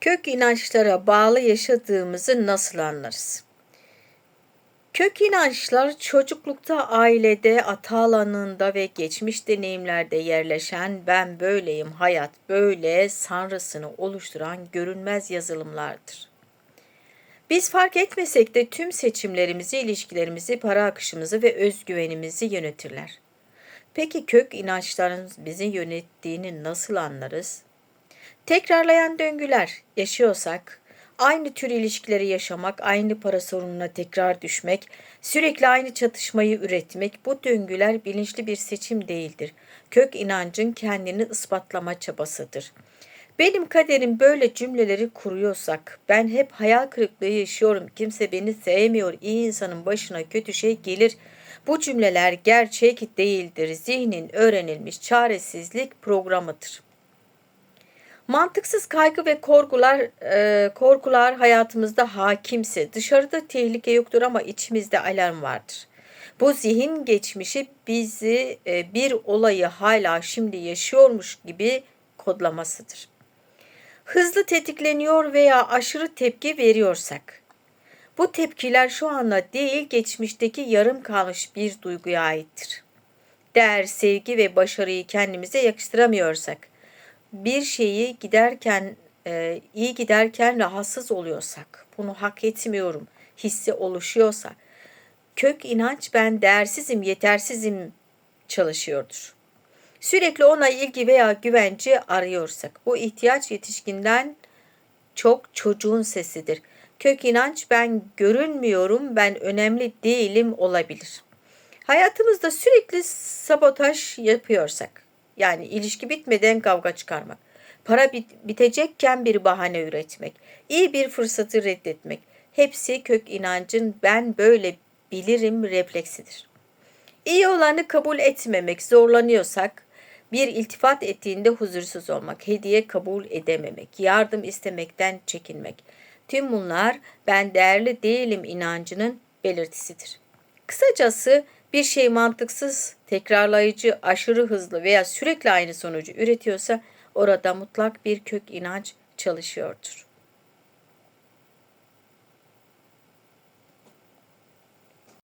Kök inançlara bağlı yaşadığımızı nasıl anlarız? Kök inançlar çocuklukta ailede, ata alanında ve geçmiş deneyimlerde yerleşen ben böyleyim, hayat böyle sanrısını oluşturan görünmez yazılımlardır. Biz fark etmesek de tüm seçimlerimizi, ilişkilerimizi, para akışımızı ve özgüvenimizi yönetirler. Peki kök inançların bizi yönettiğini nasıl anlarız? Tekrarlayan döngüler yaşıyorsak, aynı tür ilişkileri yaşamak, aynı para sorununa tekrar düşmek, sürekli aynı çatışmayı üretmek bu döngüler bilinçli bir seçim değildir. Kök inancın kendini ispatlama çabasıdır. Benim kaderim böyle cümleleri kuruyorsak, ben hep hayal kırıklığı yaşıyorum, kimse beni sevmiyor, iyi insanın başına kötü şey gelir. Bu cümleler gerçek değildir. Zihnin öğrenilmiş çaresizlik programıdır. Mantıksız kaygı ve korkular e, korkular hayatımızda hakimse dışarıda tehlike yoktur ama içimizde alarm vardır. Bu zihin geçmişi bizi e, bir olayı hala şimdi yaşıyormuş gibi kodlamasıdır. Hızlı tetikleniyor veya aşırı tepki veriyorsak bu tepkiler şu anda değil geçmişteki yarım kalmış bir duyguya aittir. Değer, sevgi ve başarıyı kendimize yakıştıramıyorsak bir şeyi giderken e, iyi giderken rahatsız oluyorsak, bunu hak etmiyorum hissi oluşuyorsa, kök inanç ben değersizim, yetersizim çalışıyordur. Sürekli ona ilgi veya güvence arıyorsak, bu ihtiyaç yetişkinden çok çocuğun sesidir. Kök inanç ben görünmüyorum, ben önemli değilim olabilir. Hayatımızda sürekli sabotaj yapıyorsak, yani ilişki bitmeden kavga çıkarmak. Para bit bitecekken bir bahane üretmek. iyi bir fırsatı reddetmek. Hepsi kök inancın ben böyle bilirim refleksidir. İyi olanı kabul etmemek, zorlanıyorsak bir iltifat ettiğinde huzursuz olmak, hediye kabul edememek, yardım istemekten çekinmek. Tüm bunlar ben değerli değilim inancının belirtisidir. Kısacası bir şey mantıksız, tekrarlayıcı, aşırı hızlı veya sürekli aynı sonucu üretiyorsa orada mutlak bir kök inanç çalışıyordur.